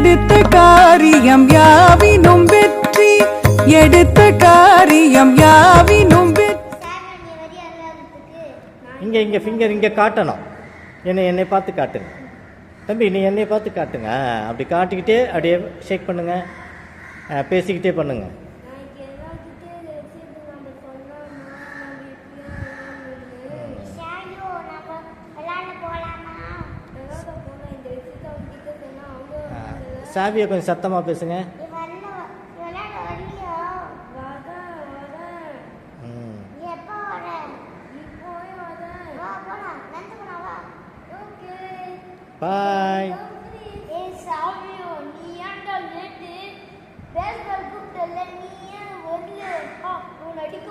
எடுத்த காரியம் யாவினும் வெற்றி. எடுத்த காரியம் யாவினும் வெற்றி இங்கே இங்கே ஃபிங்கர் இங்கே காட்டணும். என்னை என்னை பார்த்து காட்டுங்க. தம்பி நீ என்னை பார்த்து காட்டுங்க. அப்படி காட்டிக்கிட்டே அப்படியே ஷேக் பண்ணுங்க. பேசிக்கிட்டே பண்ணுங்க. சாவியை கொஞ்சம் சத்தமாக பேசுங்க. பாய் பேஸ்பால் கூப்பிட்டல நீ ஏன் உன் அடிக்க